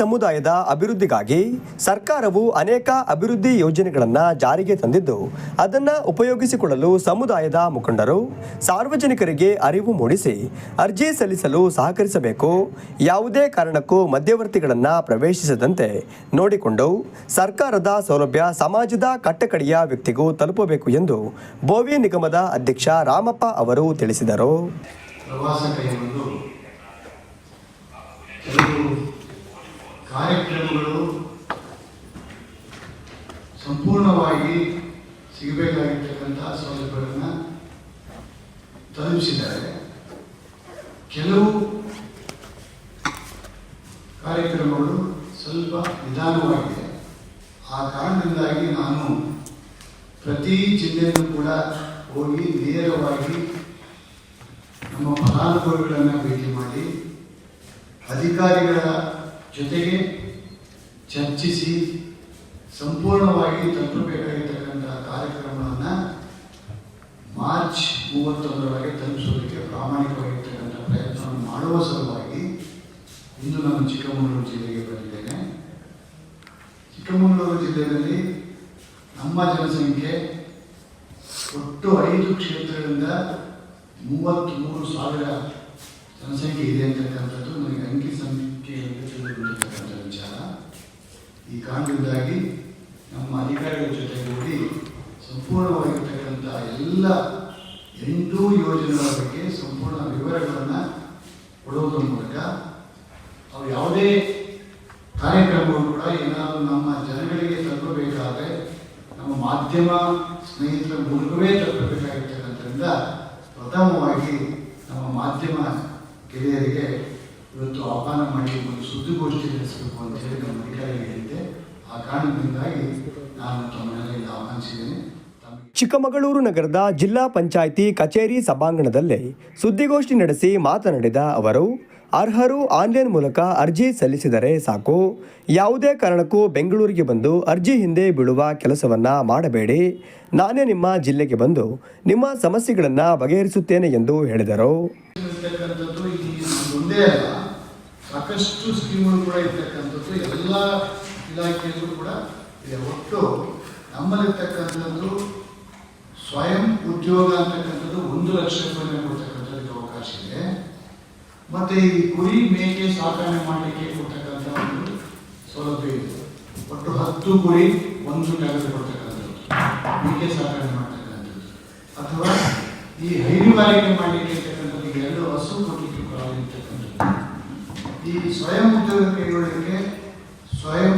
ಸಮುದಾಯದ ಅಭಿವೃದ್ಧಿಗಾಗಿ ಸರ್ಕಾರವು ಅನೇಕ ಅಭಿವೃದ್ಧಿ ಯೋಜನೆಗಳನ್ನು ಜಾರಿಗೆ ತಂದಿದ್ದು, ಅದನ್ನು ಉಪಯೋಗಿಸಿಕೊಳ್ಳಲು ಸಮುದಾಯದ ಮುಖಂಡರು ಸಾರ್ವಜನಿಕರಿಗೆ ಅರಿವು ಮೂಡಿಸಿ, ಅರ್ಜಿ ಸಲ್ಲಿಸಲು ಸಹಕರಿಸಬೇಕು. ಯಾವುದೇ ಕಾರಣಕ್ಕೂ ಮಧ್ಯವರ್ತಿಗಳನ್ನು ಪ್ರವೇಶಿಸದಂತೆ ನೋಡಿಕೊಂಡು ಸರ್ಕಾರದ ಸೌಲಭ್ಯ ಸಮಾಜದ ಕಟ್ಟಕಡೆಯ ವ್ಯಕ್ತಿಗೂ ತಲುಪಬೇಕು ಎಂದು ಬೋವಿ ನಿಗಮದ ಅಧ್ಯಕ್ಷ ರಾಮಪ್ಪ ಅವರು ತಿಳಿಸಿದರು. ಪ್ರವಾಸ ಕೆಲವು ಕಾರ್ಯಕ್ರಮಗಳು ಸಂಪೂರ್ಣವಾಗಿ ಸಿಗಬೇಕಾಗಿರ್ತಕ್ಕಂತಹ ಸೌಲಭ್ಯಗಳನ್ನು ತಲುಪಿಸಿದ್ದಾರೆ. ಕೆಲವು ಕಾರ್ಯಕ್ರಮಗಳು ಸ್ವಲ್ಪ ನಿಧಾನವಾಗಿದೆ. ಆ ಕಾರಣದಿಂದಾಗಿ ನಾನು ಪ್ರತಿ ಜಿಲ್ಲೆಯಲ್ಲೂ ಕೂಡ ಹೋಗಿ ನೇರವಾಗಿ ನಮ್ಮ ಫಲಾನುಭವಿಗಳನ್ನು ಭೇಟಿ ಮಾಡಿ, ಅಧಿಕಾರಿಗಳ ಜೊತೆಗೆ ಚರ್ಚಿಸಿ ಸಂಪೂರ್ಣವಾಗಿ ತಲುಪಬೇಕಾಗಿರ್ತಕ್ಕಂತಹ ಕಾರ್ಯಕ್ರಮಗಳನ್ನು ಮಾರ್ಚ್ ಮೂವತ್ತೊಂದರೊಳಗೆ ತಲುಪಿಸೋದಕ್ಕೆ ಪ್ರಾಮಾಣಿಕವಾಗಿರ್ತಕ್ಕಂಥ ಪ್ರಯತ್ನವನ್ನು ಮಾಡುವ ಸಲುವಾಗಿ ಇಂದು ನಾನು ಚಿಕ್ಕಮಗಳೂರು ಜಿಲ್ಲೆಗೆ ಬಂದಿದ್ದೇನೆ. ಚಿಕ್ಕಮಗಳೂರು ಜಿಲ್ಲೆಯಲ್ಲಿ ನಮ್ಮ ಜನಸಂಖ್ಯೆ ಒಟ್ಟು ಐದು ಕ್ಷೇತ್ರಗಳಿಂದ ಮೂವತ್ತ್ಮೂರು ಸಾವಿರ ಜನಸಂಖ್ಯೆ ಇದೆ ಅಂತಕ್ಕಂಥದ್ದು ನನಗೆ ಅಂಕಿ ಸಂಖ್ಯೆಯಲ್ಲಿ ತಿಳಿದುಕೊಂಡಿರ್ತಕ್ಕಂಥ ವಿಚಾರ. ಈ ಕಾರಣದಿಂದಾಗಿ ನಮ್ಮ ಅಧಿಕಾರಿಗಳ ಜೊತೆ ಕೂಡಿ ಸಂಪೂರ್ಣವಾಗಿರ್ತಕ್ಕಂಥ ಎಲ್ಲ ಎಂಟು ಯೋಜನೆಗಳ ಬಗ್ಗೆ ಸಂಪೂರ್ಣ ವಿವರಗಳನ್ನು ಕೊಡುವುದರ ಮೂಲಕ ಅವು ಯಾವುದೇ ಕಾರ್ಯಕ್ರಮಗಳು ಕೂಡ ಏನಾದರೂ ನಮ್ಮ ಜನಗಳಿಗೆ ತಲುಪಬೇಕಾದ್ರೆ ನಮ್ಮ ಮಾಧ್ಯಮ ಸ್ನೇಹಿತರ ಮೂಲಕವೇ ತಲುಪಬೇಕಾಗಿರ್ತಕ್ಕಂಥದ್ರಿಂದ ಪ್ರಥಮವಾಗಿ ನಮ್ಮ ಮಾಧ್ಯಮ ಗೆಳೆಯರಿಗೆ ಇವತ್ತು ಆಹ್ವಾನ ಮಾಡಿ ಒಂದು ಸುದ್ದಿಗೋಷ್ಠಿ ನಡೆಸಬೇಕು ಅಂತ ಹೇಳಿ ನಮ್ಮ ಅಧಿಕಾರಿಗೆ ಹೇಳಿದ್ದೆ. ಆ ಕಾರಣದಿಂದಾಗಿ ನಾನು ತಮ್ಮನ್ನೆಲ್ಲ ಇಲ್ಲಿ ಆಹ್ವಾನಿಸಿದ್ದೇನೆ. ಚಿಕ್ಕಮಗಳೂರು ನಗರದ ಜಿಲ್ಲಾ ಪಂಚಾಯಿತಿ ಕಚೇರಿ ಸಭಾಂಗಣದಲ್ಲಿ ಸುದ್ದಿಗೋಷ್ಠಿ ನಡೆಸಿ ಮಾತನಾಡಿದ ಅವರು ಅರ್ಹರು ಆನ್ಲೈನ್ ಮೂಲಕ ಅರ್ಜಿ ಸಲ್ಲಿಸಿದರೆ ಸಾಕು. ಯಾವುದೇ ಕಾರಣಕ್ಕೂ ಬೆಂಗಳೂರಿಗೆ ಬಂದು ಅರ್ಜಿ ಹಿಂದೆ ಬೀಳುವ ಕೆಲಸವನ್ನು ಮಾಡಬೇಡಿ. ನಾನೇ ನಿಮ್ಮ ಜಿಲ್ಲೆಗೆ ಬಂದು ನಿಮ್ಮ ಸಮಸ್ಯೆಗಳನ್ನು ಬಗೆಹರಿಸುತ್ತೇನೆ ಎಂದು ಹೇಳಿದರು. ಸಾಕಷ್ಟು ಸ್ಕೀಮ್ಗಳು ಕೂಡ ಇರ್ತಕ್ಕಂಥದ್ದು. ಎಲ್ಲ ಇಲಾಖೆಯಲ್ಲೂ ಕೂಡ ಇದೆ. ಒಟ್ಟು ನಮ್ಮಲ್ಲಿರ್ತಕ್ಕಂಥದ್ದು ಸ್ವಯಂ ಉದ್ಯೋಗ ಅಂತಕ್ಕಂಥದ್ದು ಒಂದು ಲಕ್ಷ ರೂಪಾಯಿ ಇದೆ ಮತ್ತೆ ಈ ಕುರಿ ಮೇಕೆ ಸಾಕಣೆ ಮಾಡಲಿಕ್ಕೆ ಕೊಡ್ತಕ್ಕಂಥ ಒಂದು ಸೌಲಭ್ಯ ಇದೆ. ಒಟ್ಟು ಹತ್ತು ಕುರಿ ಒಂದು ಟಗರು ಕೊಡ್ತಕ್ಕಂಥದ್ದು. ಮೇಕೆ ಸಾಕಣೆ ಮಾಡ್ತಕ್ಕಂಥದ್ದು. ಅಥವಾ ಈ ಹೈನುಗಾರಿಕೆ ಮಾಡಲಿಕ್ಕೆ ಇರ್ತಕ್ಕಂಥದ್ದು ಎರಡು ಹಸು ಕೊಡಲಿಕ್ಕೆ ಈ ಸ್ವಯಂ ಉದ್ಯೋಗ ಕೈಗೊಳ್ಳಲಿಕ್ಕೆ ಸ್ವಯಂ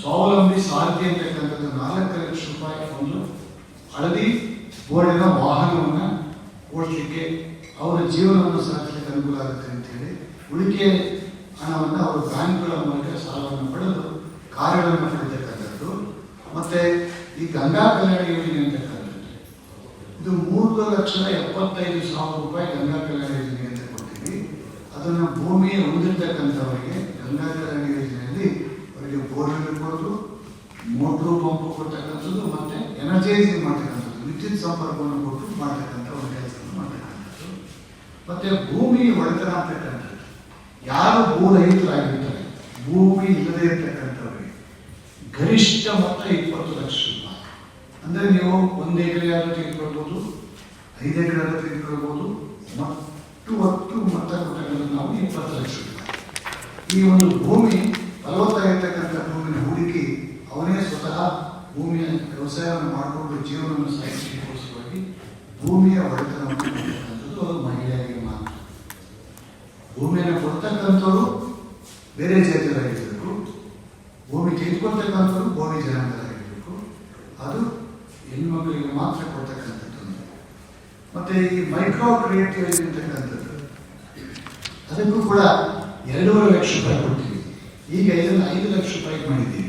ಸ್ವಾವಲಂಬಿ ಸಾಧ್ಯ ಅಂತಕ್ಕಂಥದ್ದು ನಾಲ್ಕು ಲಕ್ಷ ರೂಪಾಯಿ ಒಂದು ಹಳದಿ ಬೋರ್ಡಿನ ವಾಹನವನ್ನು ಓಡಿಸಲಿಕ್ಕೆ ಅವರ ಜೀವನವನ್ನು ಅನುಕೂಲ ಆಗುತ್ತೆ ಅಂತೇಳಿ ಉಳಿಕೆ ಹಣವನ್ನು ಅವರು ಬ್ಯಾಂಕ್ಗಳ ಮೂಲಕ ಸಾಲವನ್ನು ಪಡೆದು ಕಾರ್ಯಗಳನ್ನು ಪಡಿತಕ್ಕಂಥದ್ದು ಮತ್ತು ಈ ಗಂಗಾ ಕಲ್ಯಾಣ ಯೋಜನೆ ಅಂತಕ್ಕಂಥದ್ದು. ಇದು ಮೂರು ಲಕ್ಷದ ಎಪ್ಪತ್ತೈದು ಸಾವಿರ ರೂಪಾಯಿ ಗಂಗಾ ಕಲ್ಯಾಣ ಯೋಜನೆ ಅಂತ ಕೊಡ್ತೀವಿ. ಅದನ್ನು ಭೂಮಿ ಹೊಂದಿರ್ತಕ್ಕಂಥವರಿಗೆ ಗಂಗಾ ಕಲ್ಯಾಣ ಯೋಜನೆಯಲ್ಲಿ ಅವರಿಗೆ ಬೋರ್ವೆಲ್ ಕೊಡೋದು, ಮೋಟ್ರು ಪಂಪ್ ಕೊಡ್ತಕ್ಕಂಥದ್ದು ಮತ್ತು ಎನರ್ಜೈಸಿಂಗ್ ಮಾಡ್ತಕ್ಕಂಥದ್ದು, ವಿದ್ಯುತ್ ಸಂಪರ್ಕವನ್ನು ಕೊಟ್ಟು ಮಾಡ್ತಕ್ಕಂಥ ಒಂದು ಕೆಲಸವನ್ನು ಮಾಡ್ತಕ್ಕಂಥದ್ದು. ಮತ್ತೆ ಭೂಮಿ ಒಡೆತನ ಅಂತಕ್ಕಂಥದ್ದು. ಯಾರು ಭೂರಹಿತರಾಗಿರ್ತಾರೆ? ಭೂಮಿ ಇಲ್ಲದೆ ಇರ್ತಕ್ಕಂಥವ್ರಿಗೆ ಗರಿಷ್ಠ ಮೊತ್ತ ಇಪ್ಪತ್ತು ಲಕ್ಷ ರೂಪಾಯಿ. ಅಂದರೆ ನೀವು ಒಂದು ಎಕರೆ ಆದ್ರೂ ತೆಗೆದುಕೊಳ್ಬೋದು, ಐದು ಎಕರೆ ತೆಗೆದುಕೊಳ್ಬೋದು ಮತ್ತು ಒಟ್ಟು ಮೊತ್ತ ಕೊಟ್ಟಂದ್ರೆ ನಾವು ಇಪ್ಪತ್ತು ಲಕ್ಷ ರೂಪಾಯಿ. ಈ ಒಂದು ಭೂಮಿ ಫಲವತ್ತಾಗಿರ್ತಕ್ಕಂಥ ಭೂಮಿನ ಹೂಡಿಕೆ ಅವನೇ ಸ್ವತಃ ಭೂಮಿಯ ವ್ಯವಸಾಯವನ್ನು ಮಾಡಿಕೊಂಡು ಜೀವನವನ್ನು ಸಾಗಿಸಲಿಕ್ಕೋಸ್ಕರವಾಗಿ ಭೂಮಿಯ ಒಡೆತನವನ್ನು ಕೊಡ್ತಕ್ಕಂಥದ್ದು ಅದು ಮಹಿಳೆಯರಿಗೆ ಮಾತ್ರ ಭೂಮಿಯನ್ನು ಕೊಡ್ತಕ್ಕಂಥವ್ರು ಬೇರೆ ಜಾತಿಯವರಾಗಿರಬೇಕು ಭೂಮಿ ತೆಗೆದುಕೊಳ್ತಕ್ಕಂಥವ್ರು ಭೂಮಿ ಜನಾಂಗದವರಾಗಿರಬೇಕು ಅದು ಹೆಣ್ಮಕ್ಳಿಗೆ ಮಾತ್ರ ಕೊಡ್ತಕ್ಕಂಥದ್ದು. ಮತ್ತೆ ಈ ಮೈಕ್ರೋ ಕ್ರೆಡಿಟ್ ಯೋಜನೆ ಅಂತಕ್ಕಂಥದ್ದು, ಅದಕ್ಕೂ ಕೂಡ ಎರಡೂವರೆ ಲಕ್ಷ ರೂಪಾಯಿ ಕೊಡ್ತೀವಿ. ಈಗ ಇದನ್ನು ಐದು ಲಕ್ಷ ರೂಪಾಯಿ ಮಾಡಿದ್ದೀವಿ.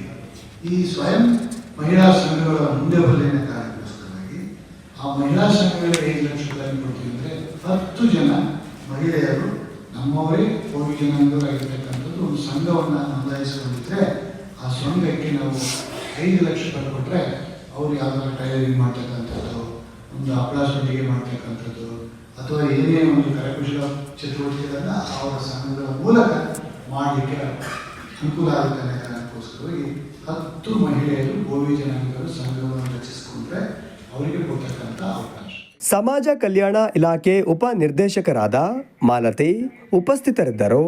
ಈ ಸ್ವಯಂ ಮಹಿಳಾ ಸಂಘಗಳ ಮುಂದೆ ಬರಲಿನ ಕಾರಣಕ್ಕೋಸ್ಕರವಾಗಿ ಆ ಮಹಿಳಾ ಸಂಘಗಳಿಗೆ ಐದು ಲಕ್ಷ ರೂಪಾಯಿ ಕೊಡ್ತೀವಿ ಅಂದರೆ ಹತ್ತು ಜನ ಮಹಿಳೆಯರು ನಮ್ಮವರೇ ಹೋಗಿ ಜನಾಂಗರಾಗಿರ್ತಕ್ಕಂಥದ್ದು ಒಂದು ಸಂಘವನ್ನು ನೋಂದಾಯಿಸಿಕೊಂಡಿದ್ರೆ ಆ ಸಂಘಕ್ಕೆ ನಾವು ಐದು ಲಕ್ಷ ರೂಪಾಯಿ ಕೊಟ್ಟರೆ ಅವ್ರು ಯಾವ್ದಾದ್ರು ಟೈಲರಿಂಗ್ ಮಾಡ್ತಕ್ಕಂಥದ್ದು, ಒಂದು ಅಪ್ಲಾಸ್ಮೆಂಟಿಗೆ ಮಾಡ್ತಕ್ಕಂಥದ್ದು, ಅಥವಾ ಏನೇ ಒಂದು ಕರಕುಶಲ ಚಟುವಟಿಕೆಗಳನ್ನು ಅವರ ಸಂಘದ ಮೂಲಕ ಮಾಡಲಿಕ್ಕೆ ಅನುಕೂಲ ಆಗುತ್ತೆ ಅನ್ನೋ ಕಾರಣಕ್ಕೋಸ್ಕರವಾಗಿ ಹತ್ತು ಮಹಿಳೆಯರು ಗೋವಿ ಜನಾಂಗಗಳು ಸಂಘವನ್ನು ರಚಿಸಿಕೊಂಡ್ರೆ ಅವರಿಗೆ ಕೊಡ್ತಕ್ಕಂಥ ಅವಕಾಶ. ಸಮಾಜ ಕಲ್ಯಾಣ ಇಲಾಖೆ ಉಪ ನಿರ್ದೇಶಕರಾದ ಮಾಲತಿ ಉಪಸ್ಥಿತರಿದ್ದರು.